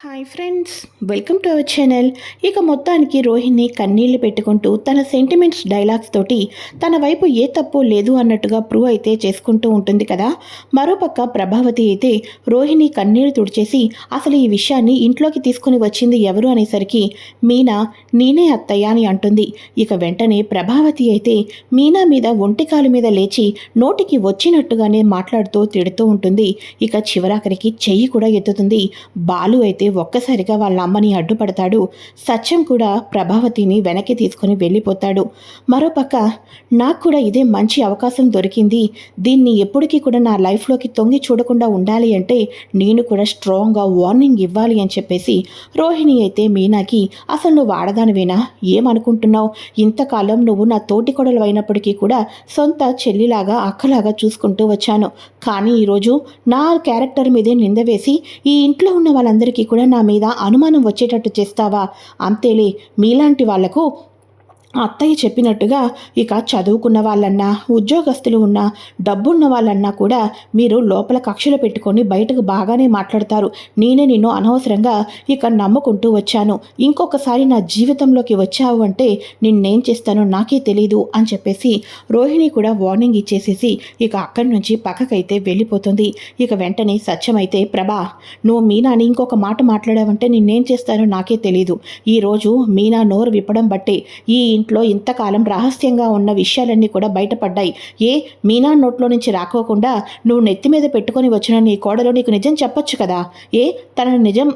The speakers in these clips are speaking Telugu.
Hi friends welcome to our channel ఇక మొత్తానికి రోహిణి కన్నీళ్ళు పెట్టుకుంటూ తన సెంటిమెంట్స్ డైలాగ్స్ తోటి తన వైపు ఏ తప్పు లేదు అన్నట్టుగా ప్రూవ్ అయితే చేసుకుంటూ ఉంటుంది కదా. మరోపక్క ప్రభావతి అయితే రోహిణి కన్నీళ్ళు తుడిచేసి అసలు ఈ విషయాన్ని ఇంట్లోకి తీసుకుని వచ్చింది ఎవరు అనేసరికి మీనా నేనే అత్తయ్య అని అంటుంది. ఇక వెంటనే ప్రభావతి అయితే మీనా మీద ఒంటికాలు మీద లేచి నోటికి వచ్చినట్టుగానే మాట్లాడుతూ తిడుతూ ఉంటుంది. ఇక చివరాఖరికి చెయ్యి కూడా ఎత్తుతుంది. బాలు అయితే ఒక్కసారిగా వాళ్ళ అమ్మని అడ్డుపడతాడు. సత్యం కూడా ప్రభావతిని వెనక్కి తీసుకుని వెళ్ళిపోతాడు. మరోపక్క నాకు కూడా ఇదే మంచి అవకాశం దొరికింది. దీన్ని ఎప్పటికీ కూడా నా లైఫ్లోకి తొంగి చూడకుండా ఉండాలి అంటే నేను కూడా స్ట్రాంగ్గా వార్నింగ్ ఇవ్వాలి అని చెప్పేసి రోహిణి అయితే మీనాకి అసలు నువ్వు ఆడదానివేనా? ఏమనుకుంటున్నావు? ఇంతకాలం నువ్వు నా తోటి కొడలు అయినప్పటికీ కూడా సొంత చెల్లిలాగా అక్కలాగా చూసుకుంటూ వచ్చాను. కానీ ఈరోజు నా క్యారెక్టర్ మీదే నింద వేసి ఈ ఇంట్లో ఉన్న వాళ్ళందరికీ కూడా నా మీద అనుమానం వచ్చేటట్టు చేస్తావా? అంతేలే మీలాంటి వాళ్ళకు అత్తయ్య చెప్పినట్టుగా ఇక చదువుకున్న వాళ్ళన్నా ఉద్యోగస్తులు ఉన్నా డబ్బున్న వాళ్ళన్నా కూడా మీరు లోపల కక్షలు పెట్టుకొని బయటకు బాగానే మాట్లాడతారు. నేనే నిన్ను అనవసరంగా ఇక నమ్ముకుంటూ వచ్చాను. ఇంకొకసారి నా జీవితంలోకి వచ్చావు అంటే నిన్నేం చేస్తానో నాకే తెలీదు అని చెప్పేసి రోహిణి కూడా వార్నింగ్ ఇచ్చేసేసి ఇక అక్కడి నుంచి పక్కకైతే వెళ్ళిపోతుంది. ఇక వెంటనే సత్యమైతే ప్రభా నువ్వు మీనాని ఇంకొక మాట మాట్లాడావంటే నిన్నేం చేస్తానో నాకే తెలీదు. ఈరోజు మీనా నోరు విప్పడం బట్టే ఈ ఇంట్లో ఇంతకాలం రహస్యంగా ఉన్న విషయాలన్నీ కూడా బయటపడ్డాయి. ఏ? మీనా నోట్లో నుంచి రాకోకుండా నువ్వు నెత్తి మీద పెట్టుకొని వచ్చిన నీ కోడలో నీకు నిజం చెప్పొచ్చు కదా? ఏ? తన నిజం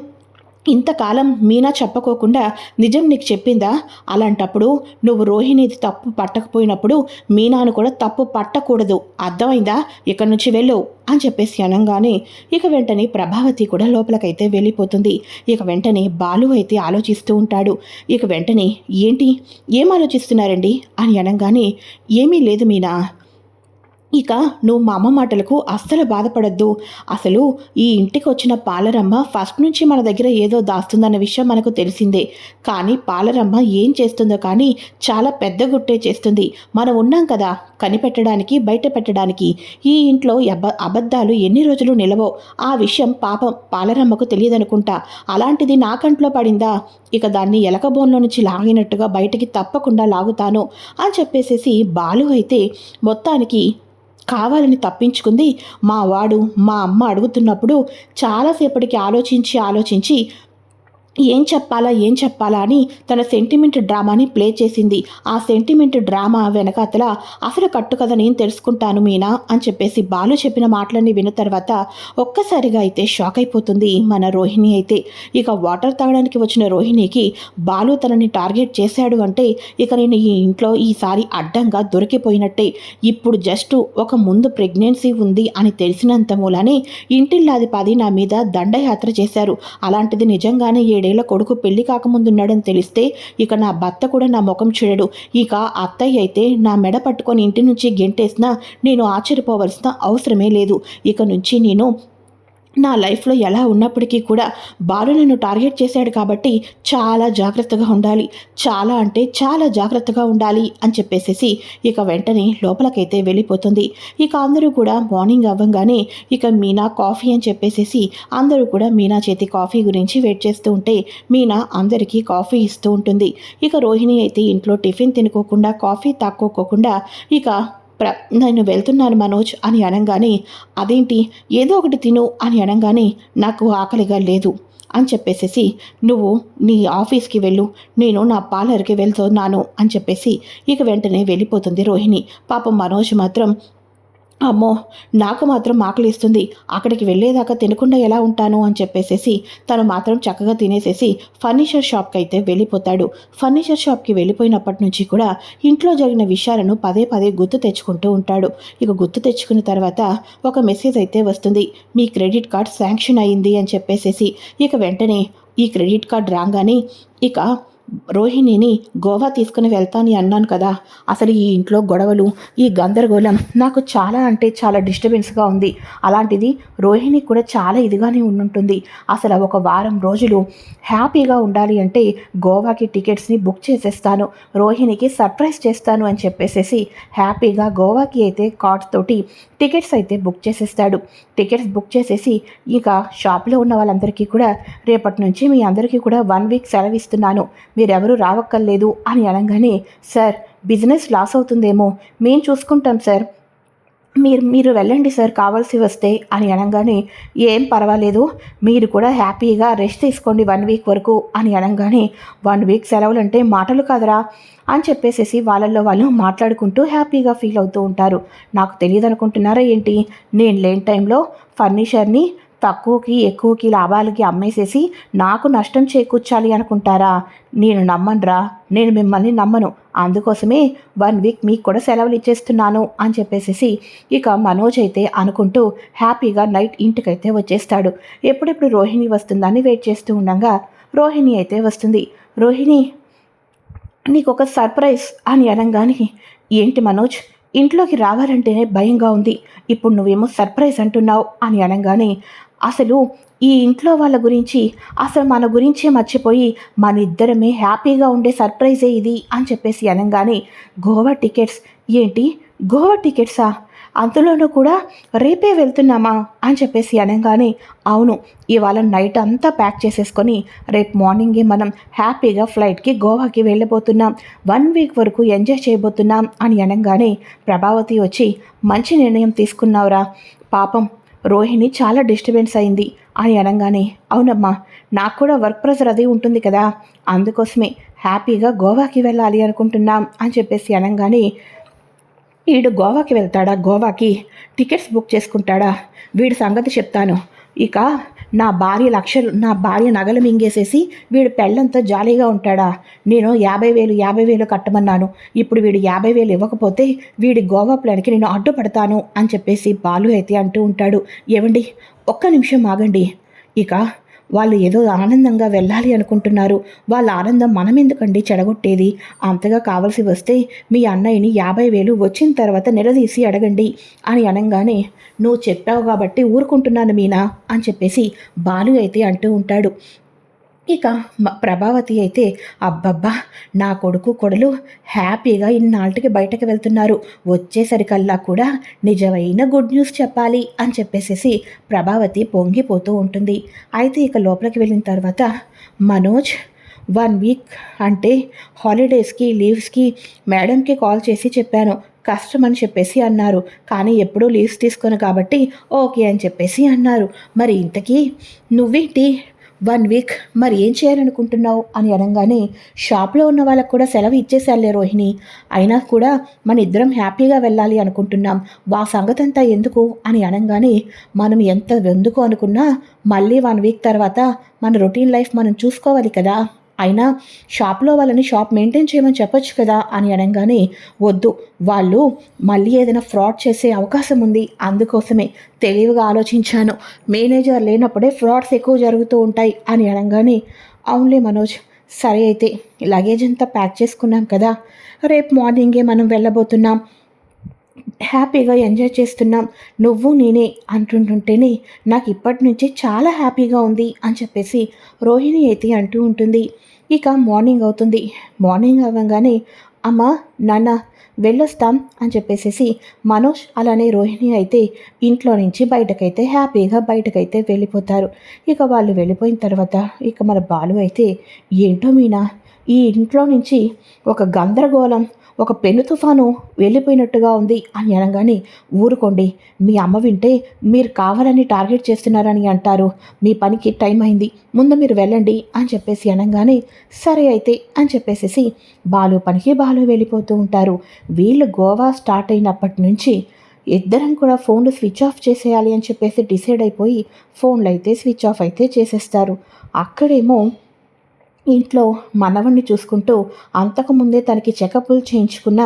ఇంతకాలం మీనా చెప్పకోకుండా నిజం నీకు చెప్పిందా? అలాంటప్పుడు నువ్వు రోహిణిది తప్పు పట్టకపోయినప్పుడు మీనాను కూడా తప్పు పట్టకూడదు. అర్థమైందా? ఇక్కడి నుంచి వెళ్ళు అని చెప్పేసి అనగానే ఇక వెంటనే ప్రభావతి కూడా లోపలికైతే వెళ్ళిపోతుంది. ఇక వెంటనే బాలు అయితే ఆలోచిస్తూ ఉంటాడు. ఇక వెంటనే ఏంటి? ఏం ఆలోచిస్తున్నారండి? అని అనగానే ఏమీ లేదు మీనా. ఇక నువ్వు మా అమ్మ మాటలకు అస్సలు బాధపడద్దు. అసలు ఈ ఇంటికి వచ్చిన పాలరమ్మ ఫస్ట్ నుంచి మన దగ్గర ఏదో దాస్తుందన్న విషయం మనకు తెలిసిందే. కానీ పాలరమ్మ ఏం చేస్తుందో కానీ చాలా పెద్ద గుట్టే చేస్తుంది. మనం ఉన్నాం కదా కనిపెట్టడానికి బయట పెట్టడానికి. ఈ ఇంట్లో అబ అబద్ధాలు ఎన్ని రోజులు నిలవో ఆ విషయం పాపం పాలరమ్మకు తెలియదనుకుంటా. అలాంటిది నా కంట్లో పడిందా? ఇక దాన్ని ఎలకబోన్లో నుంచి లాగినట్టుగా బయటికి తప్పకుండా లాగుతాను అని చెప్పేసేసి బాలు అయితే మొత్తానికి కావాలని తప్పించుకుంది. మా వాడు మా అమ్మ అడుగుతున్నప్పుడు చాలాసేపటికి ఆలోచించి ఆలోచించి ఏం చెప్పాలా ఏం చెప్పాలా అని తన సెంటిమెంట్ డ్రామాని ప్లే చేసింది. ఆ సెంటిమెంట్ డ్రామా వెనకాతల అసలు కట్టు కదా నేను తెలుసుకుంటాను మీనా అని చెప్పేసి బాలు చెప్పిన మాటలన్నీ విన్న తర్వాత ఒక్కసారిగా అయితే షాక్ అయిపోతుంది మన రోహిణి అయితే. ఇక వాటర్ తాగడానికి వచ్చిన రోహిణికి బాలు తనని టార్గెట్ చేశాడు అంటే ఇక నేను ఈ ఇంట్లో ఈసారి అడ్డంగా దొరికిపోయినట్టే. ఇప్పుడు జస్ట్ ఒక ముందు ప్రెగ్నెన్సీ ఉంది అని తెలిసినంత మూలానే ఇంటిల్లాది పది నా మీద దండయాత్ర చేశారు. అలాంటిది నిజంగానే ఏడేళ్ళ కొడుకు పెళ్ళి కాకముందున్నాడని తెలిస్తే ఇక నా భర్త కూడా నా ముఖం చూడడు. ఇక అత్తయ్య అయితే నా మెడ పట్టుకొని ఇంటి నుంచి గెంటేసినా నేను ఆశ్చర్యపోవలసిన అవసరమే లేదు. ఇక నుంచి నేను నా లైఫ్లో ఎలా ఉన్నప్పటికీ కూడా బాలు నన్ను టార్గెట్ చేశాడు కాబట్టి చాలా జాగ్రత్తగా ఉండాలి. చాలా అంటే చాలా జాగ్రత్తగా ఉండాలి అని చెప్పేసేసి ఇక వెంటనే లోపలకైతే వెళ్ళిపోతుంది. ఇక అందరూ కూడా మార్నింగ్ అవ్వంగానే ఇక మీనా కాఫీ అని చెప్పేసేసి అందరూ కూడా మీనా చేతి కాఫీ గురించి వెయిట్ చేస్తూ ఉంటే మీనా అందరికీ కాఫీ ఇస్తూ ఉంటుంది. ఇక రోహిణి అయితే ఇంట్లో టిఫిన్ తినుకోకుండా కాఫీ తాక్కోకుండా ఇక ప్ర నేను వెళ్తున్నాను మనోజ్ అని అనగానే అదేంటి? ఏదో ఒకటి తిను అని అనగానే నాకు ఆకలిగా లేదు అని చెప్పేసేసి నువ్వు నీ ఆఫీస్కి వెళ్ళు నేను నా పార్లర్కి వెళ్తున్నాను అని చెప్పేసి ఇక వెంటనే వెళ్ళిపోతుంది రోహిణి. పాపం మనోజ్ మాత్రం అమ్మో నాకు మాత్రం ఆకలిస్తుంది. అక్కడికి వెళ్ళేదాకా తినకుండా ఎలా ఉంటాను అని చెప్పేసేసి తను మాత్రం చక్కగా తినేసేసి ఫర్నిచర్ షాప్కి అయితే వెళ్ళిపోతాడు. ఫర్నిచర్ షాప్కి వెళ్ళిపోయినప్పటి నుంచి కూడా ఇంట్లో జరిగిన విషయాలను పదే పదే గుర్తు తెచ్చుకుంటూ ఉంటాడు. ఇక గుర్తు తెచ్చుకున్న తర్వాత ఒక మెసేజ్ అయితే వస్తుంది. మీ క్రెడిట్ కార్డ్ శాంక్షన్ అయింది అని చెప్పేసేసి ఇక వెంటనే ఈ క్రెడిట్ కార్డ్ రాగానే ఇక రోహిణిని గోవా తీసుకుని వెళ్తాను అన్నాను కదా. అసలు ఈ ఇంట్లో గొడవలు ఈ గందరగోళం నాకు చాలా అంటే చాలా డిస్టర్బెన్స్గా ఉంది. అలాంటిది రోహిణి కూడా చాలా ఇదిగానే ఉండుంటుంది. అసలు ఒక వారం రోజులు హ్యాపీగా ఉండాలి అంటే గోవాకి టికెట్స్ని బుక్ చేసేస్తాను రోహిణికి సర్ప్రైజ్ చేస్తాను అని చెప్పేసేసి హ్యాపీగా గోవాకి అయితే కార్డ్ తోటి టికెట్స్ అయితే బుక్ చేసేస్తాడు. టికెట్స్ బుక్ చేసేసి ఇక షాప్లో ఉన్న వాళ్ళందరికీ కూడా రేపటి నుంచి మీ అందరికీ కూడా వన్ వీక్ సెలవు ఇస్తున్నాను మీరెవరూ రావక్కర్లేదు అని అనగానే సార్ బిజినెస్ లాస్ అవుతుందేమో మేము చూసుకుంటాం సార్. మీరు మీరు వెళ్ళండి సార్ కావాల్సి వస్తే అని అనగానే ఏం పర్వాలేదు మీరు కూడా హ్యాపీగా రెస్ట్ తీసుకోండి వన్ వీక్ వరకు అని అనగానే వన్ వీక్ సెలవులు అంటే మాటలు కదరా అని చెప్పేసేసి వాళ్ళల్లో వాళ్ళు మాట్లాడుకుంటూ హ్యాపీగా ఫీల్ అవుతూ ఉంటారు. నాకు తెలియదు అనుకుంటున్నారా ఏంటి? నేను లేని టైంలో ఫర్నిచర్ని తక్కువకి ఎక్కువకి లాభాలకి అమ్మేసేసి నాకు నష్టం చేకూర్చాలి అనుకుంటారా? నేను నమ్మనురా. నేను మిమ్మల్ని నమ్మను. అందుకోసమే వన్ వీక్ మీకు కూడా సెలవులు ఇచ్చేస్తున్నాను అని చెప్పేసి ఇక మనోజ్ అయితే అనుకుంటూ హ్యాపీగా నైట్ ఇంటికైతే వచ్చేస్తాడు. ఎప్పుడెప్పుడు రోహిణి వస్తుందని వెయిట్ చేస్తూ ఉండగా రోహిణి అయితే వస్తుంది. రోహిణి నీకు ఒక సర్ప్రైజ్ అని అనగానే ఏంటి మనోజ్? ఇంట్లోకి రావాలంటేనే భయంగా ఉంది. ఇప్పుడు నువ్వేమో సర్ప్రైజ్ అంటున్నావు అని అనగానే అసలు ఈ ఇంట్లో వాళ్ళ గురించి అసలు మన గురించే మర్చిపోయి మన ఇద్దరమే హ్యాపీగా ఉండే సర్ప్రైజే ఇది అని చెప్పేసి అనగానే గోవా టికెట్స్? ఏంటి? గోవా టికెట్సా? అందులోనూ కూడా రేపే వెళ్తున్నామా? అని చెప్పేసి అనగానే అవును ఇవాళ నైట్ అంతా ప్యాక్ చేసేసుకొని రేపు మార్నింగే మనం హ్యాపీగా ఫ్లైట్కి గోవాకి వెళ్ళబోతున్నాం. వన్ వీక్ వరకు ఎంజాయ్ చేయబోతున్నాం అని అనగానే ప్రభావతి వచ్చి మంచి నిర్ణయం తీసుకున్నావురా. పాపం రోహిణి చాలా డిస్టర్బెన్స్ అయింది. అని అనగానే అవునమ్మా నాకు కూడా వర్క్ ప్రెషర్ అది ఉంటుంది కదా. అందుకోసమే హ్యాపీగా గోవాకి వెళ్ళాలి అనుకుంటున్నాం అని చెప్పేసి అనగానే వీడు గోవాకి వెళ్తాడా? గోవాకి టికెట్స్ బుక్ చేసుకుంటాడా? వీడి సంగతి చెప్తాను. ఇక నా భార్య లక్షలు నా భార్య నగలు మింగేసేసి వీడు పెళ్ళంతా జాలీగా ఉంటాడా? నేను యాభై వేలు యాభై వేలు కట్టమన్నాను. ఇప్పుడు వీడు యాభై వేలు ఇవ్వకపోతే వీడి గోవా ప్లాన్కి నేను అడ్డుపడతాను అని చెప్పేసి బాలు అయితే అంటూ ఉంటాడు. ఏమండి ఒక్క నిమిషం ఆగండి. ఇక వాళ్ళు ఏదో ఆనందంగా వెళ్ళాలి అనుకుంటున్నారు. వాళ్ళ ఆనందం మనం ఎందుకండి చెడగొట్టేది? అంతగా కావలసి వస్తే మీ అన్నయ్యని యాభై వేలు వచ్చిన తర్వాత నిలదీసి అడగండి. అని అనగానే నువ్వు చెప్పావు కాబట్టి ఊరుకుంటున్నాను మీనా? అని చెప్పేసి బాలు అయితే అంటూ ఉంటాడు. ఇక ప్రభావతి అయితే అబ్బబ్బా నా కొడుకు కొడలు హ్యాపీగా ఇన్నాళ్ళకి బయటకు వెళ్తున్నారు. వచ్చేసరికల్లా కూడా నిజమైన గుడ్ న్యూస్ చెప్పాలి అని చెప్పేసేసి ప్రభావతి పొంగిపోతూ ఉంటుంది. అయితే ఇక లోపలికి వెళ్ళిన తర్వాత మనోజ్ వన్ వీక్ అంటే హాలిడేస్కి లీవ్స్కి మేడంకి కాల్ చేసి చెప్పాను. కష్టం అని చెప్పేసి అన్నారు. కానీ ఎప్పుడూ లీవ్స్ తీసుకోను కాబట్టి ఓకే అని చెప్పేసి అన్నారు. మరి ఇంతకీ నువ్వేంటి వన్ వీక్ మరి ఏం చేయాలనుకుంటున్నావు అని అనగానే షాప్లో ఉన్న వాళ్ళకు కూడా సెలవు ఇచ్చేసాలే రోహిణి. అయినా కూడా మన ఇద్దరం హ్యాపీగా వెళ్ళాలి అనుకుంటున్నాం. వా సంగతంతా ఎందుకు? అని అనగానే మనం ఎంత ఎందుకు అనుకున్నా మళ్ళీ వన్ వీక్ తర్వాత మన రొటీన్ లైఫ్ మనం చూసుకోవాలి కదా. అయినా షాప్లో వాళ్ళని షాప్ మెయింటైన్ చేయమని చెప్పొచ్చు కదా అని అనగానే వద్దు వాళ్ళు మళ్ళీ ఏదైనా ఫ్రాడ్ చేసే అవకాశం ఉంది. అందుకోసమే తెలివిగా ఆలోచించాను. మేనేజర్ లేనప్పుడే ఫ్రాడ్స్ ఎక్కువ జరుగుతూ ఉంటాయి అని అనగానే అవునులే మనోజ్ సరే అయితే లగేజ్ అంతా ప్యాక్ చేసుకున్నాం కదా. రేపు మార్నింగే మనం వెళ్ళబోతున్నాం. హ్యాపీగా ఎంజాయ్ చేస్తున్నాం. నువ్వు నేనే అంటుంటుంటేనే నాకు ఇప్పటి నుంచి చాలా హ్యాపీగా ఉంది అని చెప్పేసి రోహిణి అయితే అంటూ ఉంటుంది. ఇక మార్నింగ్ అవుతుంది. మార్నింగ్ అవ్వగానే అమ్మ నాన్న వెళ్ళొస్తాం అని చెప్పేసి మనోజ్ అలానే రోహిణి అయితే ఇంట్లో నుంచి బయటకైతే హ్యాపీగా బయటకైతే వెళ్ళిపోతారు. ఇక వాళ్ళు వెళ్ళిపోయిన తర్వాత ఇక మన బాలు అయితే ఏంటో మీనా ఈ ఇంట్లో నుంచి ఒక గందరగోళం ఒక పెను తుఫాను వెళ్ళిపోయినట్టుగా ఉంది అని అనగానే ఊరుకోండి మీ అమ్మ వింటే మీరు కావాలని టార్గెట్ చేస్తున్నారని అంటారు. మీ పనికి టైం అయింది ముందు మీరు వెళ్ళండి అని చెప్పేసి అనగానే సరే అయితే అని చెప్పేసేసి బాలు పనికి బాలు వెళ్ళిపోతూ ఉంటారు. వీళ్ళు గోవా స్టార్ట్ అయినప్పటి నుంచి ఇద్దరం కూడా ఫోన్లు స్విచ్ ఆఫ్ చేసేయాలి అని చెప్పేసి డిసైడ్ అయిపోయి ఫోన్లు అయితే స్విచ్ ఆఫ్ అయితే చేసేస్తారు. అక్కడేమో ఇంట్లో మనవణ్ణి చూసుకుంటూ అంతకుముందే తనకి చెకప్లు చేయించుకున్న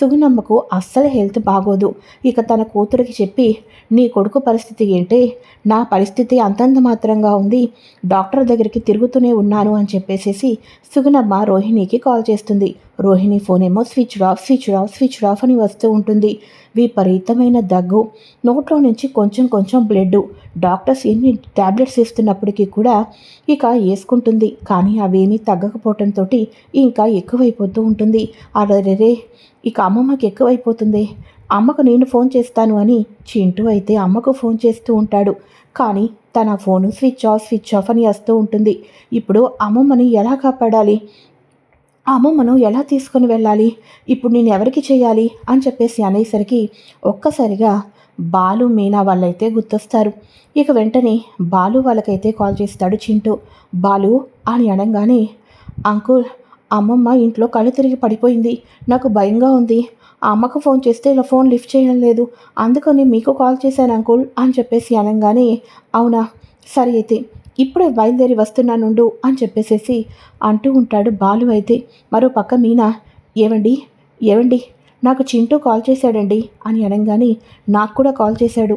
సుగుణమ్మకు అస్సలు హెల్త్ బాగోదు. ఇక తన కూతురికి చెప్పి నీ కొడుకు పరిస్థితి ఏంటి? నా పరిస్థితి అంతంత మాత్రంగా ఉంది. డాక్టర్ దగ్గరికి తిరుగుతూనే ఉన్నాను అని చెప్పేసేసి సుగుణమ్మ రోహిణికి కాల్ చేస్తుంది. రోహిణి ఫోన్ ఏమో switch off switch off switch off అని వస్తూ ఉంటుంది. విపరీతమైన దగ్గు. నోట్లో నుంచి కొంచెం కొంచెం బ్లడ్ డాక్టర్స్ ఎన్ని ట్యాబ్లెట్స్ ఇస్తున్నప్పటికీ కూడా ఇక వేసుకుంటుంది. కానీ అవేమీ తగ్గకపోవటంతో ఇంకా ఎక్కువైపోతూ ఉంటుంది. అరే ఇక అమ్మమ్మకి ఎక్కువైపోతుంది. అమ్మకు నేను ఫోన్ చేస్తాను అని చింటూ అయితే అమ్మకు ఫోన్ చేస్తూ ఉంటాడు. కానీ తన phone switch off switch off అని వస్తూ ఉంటుంది. ఇప్పుడు అమ్మమ్మని ఎలా కాపాడాలి? అమ్మమ్మను ఎలా తీసుకొని వెళ్ళాలి? ఇప్పుడు నేను ఎవరికి చేయాలి? అని చెప్పేసి అనేసరికి ఒక్కసారిగా బాలు మీనా వాళ్ళైతే గుర్తొస్తారు. ఇక వెంటనే బాలు వాళ్ళకైతే కాల్ చేస్తాడు చింటూ. బాలు అని అనగానే అంకుల్ అమ్మమ్మ ఇంట్లో కళ్ళు తిరిగి పడిపోయింది. నాకు భయంగా ఉంది. ఆ అమ్మకు ఫోన్ చేస్తే ఇలా ఫోన్ లిఫ్ట్ చేయడం లేదు. అందుకని మీకు కాల్ చేశాను అంకుల్ అని చెప్పేసి అనగానే అవునా? సరే అయితే ఇప్పుడే బయలుదేరి వస్తున్నానుండు అని చెప్పేసేసి అంటూ ఉంటాడు బాలు అయితే. మరో పక్క మీనా ఏవండి? ఏవండి? నాకు చింటూ కాల్ చేశాడండి అని అనగానే నాకు కూడా కాల్ చేశాడు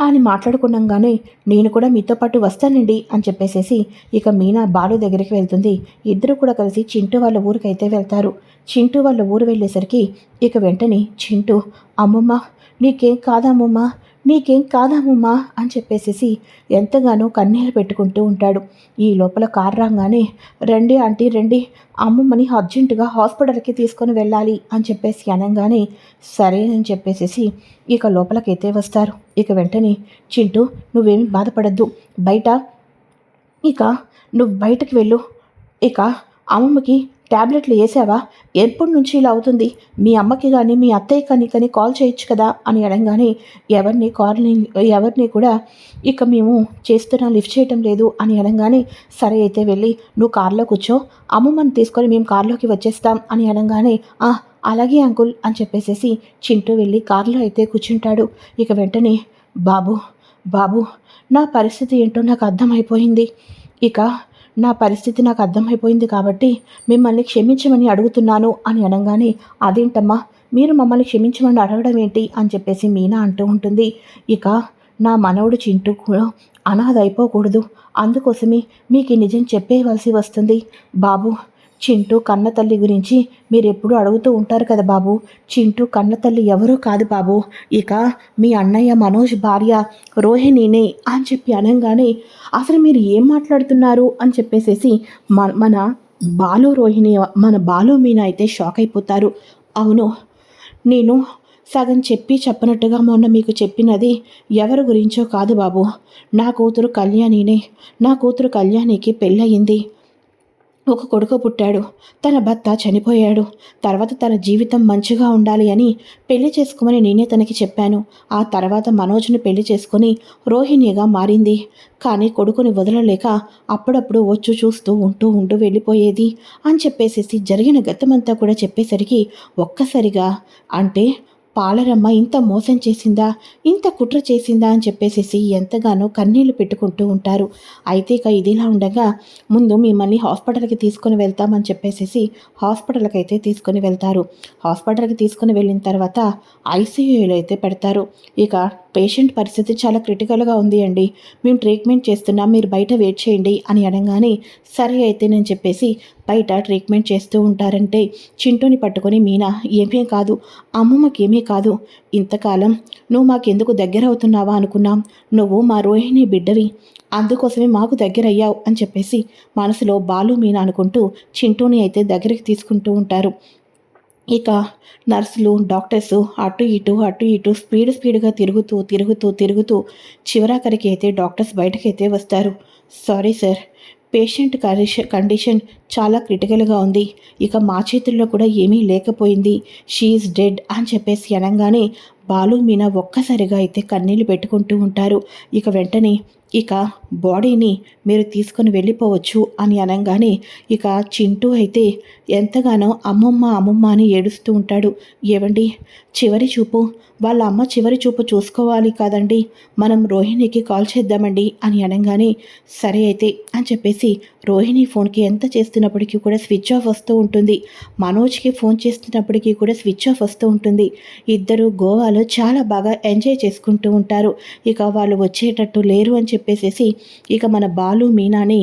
అని మాట్లాడుకున్నాగానే నేను కూడా మీతో పాటు వస్తానండి అని చెప్పేసేసి ఇక మీనా బాలు దగ్గరికి వెళ్తుంది. ఇద్దరు కూడా కలిసి చింటూ వాళ్ళ ఊరికైతే వెళ్తారు. చింటూ వాళ్ళ ఊరు వెళ్ళేసరికి ఇక వెంటనే చింటూ అమ్మమ్మ నీకేం కాదమ్మమ్మ? నీకేం కాదామమ్మా అని చెప్పేసేసి ఎంతగానో కన్నీళ్ళు పెట్టుకుంటూ ఉంటాడు. ఈ లోపల కారు రాగానే రండి ఆంటీ రండి. అమ్మమ్మని అర్జెంటుగా హాస్పిటల్కి తీసుకొని వెళ్ళాలి అని చెప్పేసి అనగానే సరే అని చెప్పేసేసి ఇక లోపలకైతే వస్తారు. ఇక వెంటనే చింటూ నువ్వేమి బాధపడద్దు. బయట ఇక నువ్వు బయటకు వెళ్ళు. ఇక అమ్మమ్మకి ట్యాబ్లెట్లు వేసావా? ఎప్పటి నుంచి ఇలా అవుతుంది? మీ అమ్మకి కానీ మీ అత్తయ్య కానీ కానీ కాల్ చేయొచ్చు కదా? అని అనగానే ఎవరిని కాల్ని ఎవరిని కూడా ఇక మేము చేస్తున్నా లిఫ్ట్ చేయటం లేదు అని అనగానే సరే అయితే వెళ్ళి నువ్వు కార్లో కూర్చో అమ్మమ్మని తీసుకొని మేము కార్లోకి వచ్చేస్తాం అని అనగానే ఆ అలాగే అంకుల్ అని చెప్పేసేసి చింటూ వెళ్ళి కారులో అయితే కూర్చుంటాడు. ఇక వెంటనే బాబు బాబు నా పరిస్థితి ఏంటో నాకు అర్థమైపోయింది. ఇక నా పరిస్థితి నాకు అర్థమైపోయింది కాబట్టి మిమ్మల్ని క్షమించమని అడుగుతున్నాను అని అనగానే అదేంటమ్మా? మీరు మమ్మల్ని క్షమించమని అడగడం ఏంటి? అని చెప్పేసి మీనా అంటూ ఉంటుంది. ఇక నా మనవడు చింటూ కూడా అనాథ అయిపోకూడదు. అందుకోసమే మీకు నిజం చెప్పేవలసి వస్తుంది. బాబు చింటూ కన్నతల్లి గురించి మీరు ఎప్పుడు అడుగుతూ ఉంటారు కదా బాబు. చింటూ కన్నతల్లి ఎవరూ కాదు బాబు. ఇక మీ అన్నయ్య మనోజ్ భార్య రోహిణినే అని చెప్పి అనగానే అసలు మీరు ఏం మాట్లాడుతున్నారు అని చెప్పేసేసి మన బాలు రోహిణి మన బాలు మీన అయితే షాక్ అయిపోతారు. అవును నేను సగం చెప్పి చెప్పనట్టుగా మొన్న మీకు చెప్పినది ఎవరి గురించో కాదు బాబు. నా కూతురు కళ్యాణినే నా కూతురు కళ్యాణికి పెళ్ళయింది. ఒక కొడుకు పుట్టాడు. తన భర్త చనిపోయాడు. తర్వాత తన జీవితం మంచిగా ఉండాలి అని పెళ్ళి చేసుకోమని నేనే తనకి చెప్పాను. ఆ తర్వాత మనోజ్ని పెళ్ళి చేసుకుని రోహిణిగా మారింది. కానీ కొడుకుని వదలలేక అప్పుడప్పుడు వచ్చు చూస్తూ ఉంటూ ఉంటూ వెళ్ళిపోయేది అని చెప్పేసేసి జరిగిన గతమంతా కూడా చెప్పేసరికి ఒక్కసారిగా అంటే పాలరమ్మ ఇంత మోసం చేసిందా? ఇంత కుట్ర చేసిందా? అని చెప్పేసేసి ఎంతగానో కన్నీళ్ళు పెట్టుకుంటూ ఉంటారు. అయితే ఇక ఇదిలా ఉండగా ముందు మిమ్మల్ని హాస్పిటల్కి తీసుకుని వెళ్తామని చెప్పేసేసి హాస్పిటల్కి అయితే తీసుకుని వెళ్తారు. హాస్పిటల్కి తీసుకుని వెళ్ళిన తర్వాత ఐసీయూలో అయితే పెడతారు. ఇక పేషెంట్ పరిస్థితి చాలా క్రిటికల్గా ఉంది అండి. మేము ట్రీట్మెంట్ చేస్తున్నాం మీరు బయట వెయిట్ చేయండి అని అనగానే సరే అయితే నేను చెప్పేసి బయట ట్రీట్మెంట్ చేస్తూ ఉంటారంటే చింటూని పట్టుకొని మీనా ఏమీ కాదు అమ్మమ్మకి ఏమీ కాదు ఇంతకాలం నువ్వు మాకెందుకు దగ్గర అవుతున్నావా అనుకున్నాం నువ్వు మా రోహిణి బిడ్డవి అందుకోసమే మాకు దగ్గర అయ్యావు అని చెప్పేసి మనసులో బాలు మీనా అనుకుంటూ చింటూని అయితే దగ్గరికి తీసుకుంటూ ఉంటారు. ఇక నర్సులు డాక్టర్స్ అటు ఇటు అటు ఇటు స్పీడ్ స్పీడ్గా తిరుగుతూ తిరుగుతూ తిరుగుతూ చివరాఖరికి అయితే డాక్టర్స్ బయటకైతే వస్తారు. Sorry sir patient condition condition చాలా క్రిటికల్గా ఉంది. ఇక మా చేతుల్లో కూడా ఏమీ లేకపోయింది. షీఈ్ డెడ్ అని చెప్పేసి అనగానే బాలు మీన ఒక్కసారిగా అయితే కన్నీళ్ళు పెట్టుకుంటూ ఉంటారు. ఇక వెంటనే ఇక బాడీని మీరు తీసుకొని వెళ్ళిపోవచ్చు అని అనగానే ఇక చింటూ అయితే ఎంతగానో అమ్మమ్మ అమ్మమ్మ అని ఏడుస్తూ ఉంటాడు. ఏవండి? చివరి చూపు. వాళ్ళ అమ్మ చివరి చూపు చూసుకోవాలి కాదండి. మనం రోహిణికి కాల్ చేద్దామండి అని అనగానే సరే అయితే అని చెప్పేసి రోహిణి ఫోన్కి ఎంత చేస్తున్నప్పటికీ కూడా స్విచ్ ఆఫ్ వస్తూ ఉంటుంది. మనోజ్కి ఫోన్ చేస్తున్నప్పటికీ కూడా స్విచ్ ఆఫ్ వస్తూ ఉంటుంది. ఇద్దరు గోవాలో చాలా బాగా ఎంజాయ్ చేసుకుంటూ ఉంటారు. ఇక వాళ్ళు వచ్చేటట్టు లేరు అని చెప్పి చెప్పేసేసి ఇక మన బాలు మీనాని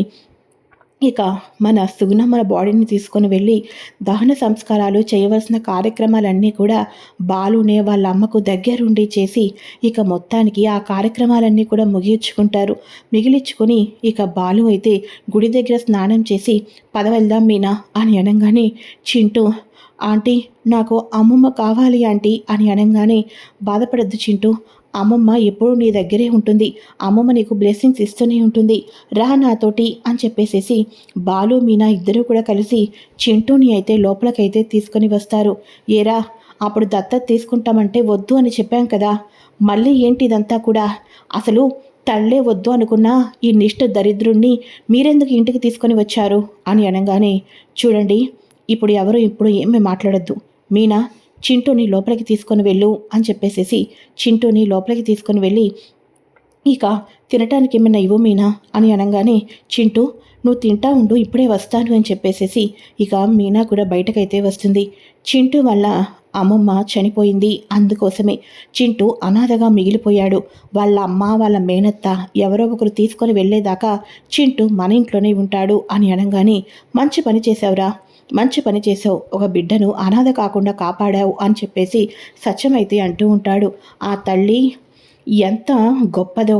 ఇక మన సుగుణమ్మల బాడీని తీసుకొని వెళ్ళి దహన సంస్కారాలు చేయవలసిన కార్యక్రమాలన్నీ కూడా బాలునే వాళ్ళ అమ్మకు దగ్గరుండి చేసి ఇక మొత్తానికి ఆ కార్యక్రమాలన్నీ కూడా ముగించుకుంటారు మిగిలించుకొని ఇక బాలు అయితే గుడి దగ్గర స్నానం చేసి పదవెళ్దాం మీనా అని అనగానే చింటూ ఆంటీ నాకు అమ్మమ్మ కావాలి ఆంటీ అని అనగానే బాధపడద్దు చింటూ అమ్మమ్మ ఎప్పుడూ నీ దగ్గరే ఉంటుంది. అమ్మమ్మ నీకు బ్లెస్సింగ్స్ ఇస్తూనే ఉంటుంది. రా నాతోటి అని చెప్పేసేసి బాలు మీనా ఇద్దరూ కూడా కలిసి చింటూని అయితే లోపలకైతే తీసుకొని వస్తారు. ఏరా అప్పుడు దత్తత తీసుకుంటామంటే వద్దు అని చెప్పాం కదా. మళ్ళీ ఏంటి ఇదంతా కూడా? అసలు తళ్ళే వద్దు అనుకున్నా ఈ నిష్ఠ దరిద్రుణ్ణి మీరెందుకు ఇంటికి తీసుకొని వచ్చారు? అని అనగానే చూడండి ఇప్పుడు ఎవరు ఇప్పుడు ఏమీ మాట్లాడద్దు. మీనా చింటూని లోపలికి తీసుకొని వెళ్ళు అని చెప్పేసేసి చింటూని లోపలికి తీసుకొని వెళ్ళి ఇక తినటానికి ఏమైనా ఇవ్వు మీనా? అని అనగానే చింటూ నువ్వు తింటా ఉండు ఇప్పుడే వస్తాను అని చెప్పేసేసి ఇక మీనా కూడా బయటకైతే వస్తుంది. చింటూ వల్ల అమ్మమ్మ చనిపోయింది. అందుకోసమే చింటూ అనాథగా మిగిలిపోయాడు. వాళ్ళ అమ్మ వాళ్ళ మేనత్త ఎవరో ఒకరు తీసుకొని వెళ్ళేదాకా చింటూ మన ఇంట్లోనే ఉంటాడు అని అనగానే మంచి పని చేశావురా. మంచి పని చేసావు ఒక బిడ్డను అనాథ కాకుండా కాపాడావు అని చెప్పేసి సత్యమైతే అంటూ ఉంటాడు. ఆ తల్లి ఎంత గొప్పదో.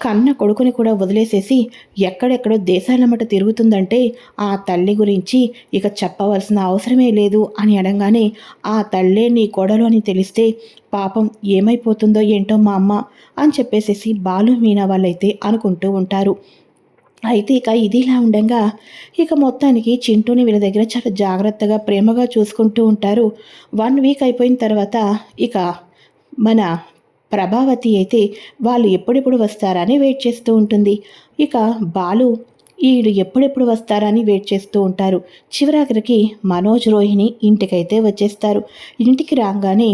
కన్న కొడుకుని కూడా వదిలేసేసి ఎక్కడెక్కడో దేశాల మట తిరుగుతుందంటే ఆ తల్లి గురించి ఇక చెప్పవలసిన అవసరమే లేదు అని అనగానే ఆ తల్లే నీ కొడలు అని తెలిస్తే పాపం ఏమైపోతుందో ఏంటో మా అమ్మ అని చెప్పేసేసి బాలు మీనా వాళ్ళైతే అనుకుంటూ ఉంటారు. అయితే ఇక ఇది ఇలా ఉండగా ఇక మొత్తానికి చింటూని వీళ్ళ దగ్గర చాలా జాగ్రత్తగా ప్రేమగా చూసుకుంటూ ఉంటారు. వన్ వీక్ అయిపోయిన తర్వాత ఇక మన ప్రభావతి అయితే వాళ్ళు ఎప్పుడెప్పుడు వస్తారని వెయిట్ చేస్తూ ఉంటుంది. ఇక బాలు వీళ్ళు ఎప్పుడెప్పుడు వస్తారని వెయిట్ చేస్తూ ఉంటారు. చివరాఖరికి మనోజ్ రోహిణి ఇంటికైతే వచ్చేస్తారు. ఇంటికి రాగానే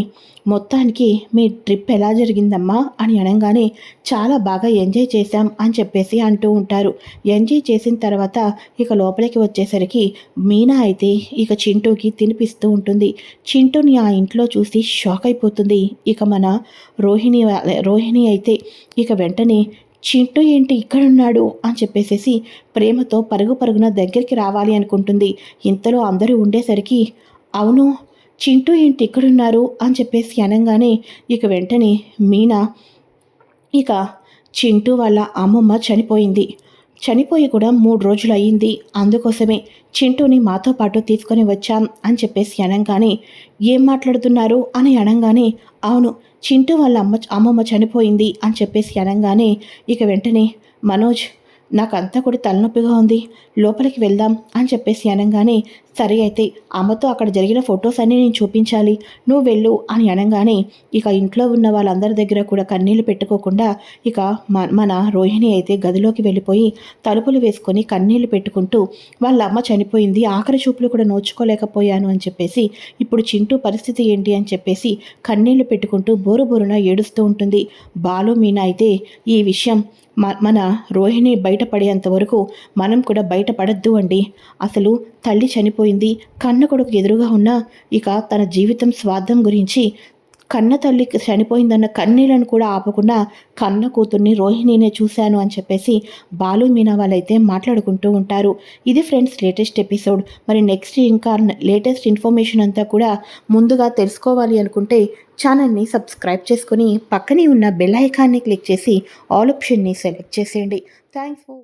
మొత్తానికి మీ ట్రిప్ ఎలా జరిగిందమ్మా? అని అనగానే చాలా బాగా ఎంజాయ్ చేశాం అని చెప్పేసి అంటూ ఉంటారు. ఎంజాయ్ చేసిన తర్వాత ఇక లోపలికి వచ్చేసరికి మీనా అయితే ఇక చింటూకి తినిపిస్తూ ఉంటుంది. చింటూని ఆ ఇంట్లో చూసి షాక్ అయిపోతుంది. ఇక మన రోహిణి రోహిణి అయితే ఇక వెంటనే చింటూ ఏంటి ఇక్కడున్నాడు అని చెప్పేసేసి ప్రేమతో పరుగు పరుగున దగ్గరికి రావాలి అనుకుంటుంది. ఇంతలో అందరూ ఉండేసరికి అవును చింటూ ఏంటి ఇక్కడున్నారు అని చెప్పేసి అనగానే ఇక వెంటనే మీనా ఇక చింటూ వాళ్ళ అమ్మమ్మ చనిపోయింది. చనిపోయి కూడా మూడు రోజులు అయ్యింది. అందుకోసమే చింటూని మాతో పాటు తీసుకొని వచ్చాం అని చెప్పేసి అనగానే ఏం మాట్లాడుతున్నారు? అని అనగానే అవును చింటూ వాళ్ళ అమ్మ అమ్మమ్మ చనిపోయింది అని చెప్పేసి అనగానే ఇక వెంటనే మనోజ్ నాకంతా కూడా తలనొప్పిగా ఉంది లోపలికి వెళ్దాం అని చెప్పేసి అనగానే సరే అయితే అమ్మతో అక్కడ జరిగిన ఫొటోస్ అన్నీ నేను చూపించాలి. నువ్వు వెళ్ళు అని అనగానే ఇక ఇంట్లో ఉన్న వాళ్ళందరి దగ్గర కూడా కన్నీళ్ళు పెట్టుకోకుండా ఇక మన రోహిణి అయితే గదిలోకి వెళ్ళిపోయి తలుపులు వేసుకొని కన్నీళ్ళు పెట్టుకుంటూ వాళ్ళ అమ్మ చనిపోయింది ఆఖరి చూపులు కూడా నోచుకోలేకపోయాను అని చెప్పేసి ఇప్పుడు చింటూ పరిస్థితి ఏంటి అని చెప్పేసి కన్నీళ్ళు పెట్టుకుంటూ బోరు బోరున ఏడుస్తూ ఉంటుంది. బాలు మీనా అయితే ఈ విషయం మన రోహిణి బయటపడేంత వరకు మనం కూడా బయటపడద్దు అండి. అసలు తల్లి చనిపో చనిపోయింది కన్న కొడుకు ఎదురుగా ఉన్న ఇక తన జీవితం స్వార్థం గురించి కన్న తల్లి చనిపోయిందన్న కన్నీళ్ళను కూడా ఆపకుండా కన్న కూతుర్ని రోహిణినే చూశాను అని చెప్పేసి బాలు మీనా వాళ్ళైతే మాట్లాడుకుంటూ ఉంటారు. ఇది ఫ్రెండ్స్ లేటెస్ట్ ఎపిసోడ్. మరి నెక్స్ట్ ఇంకా లేటెస్ట్ ఇన్ఫర్మేషన్ అంతా కూడా ముందుగా తెలుసుకోవాలి అనుకుంటే ఛానల్ని సబ్స్క్రైబ్ చేసుకుని పక్కనే ఉన్న బెల్ ఐకాన్ని క్లిక్ చేసి ఆల్ ఆప్షన్ని సెలెక్ట్ చేసేయండి. Thanks for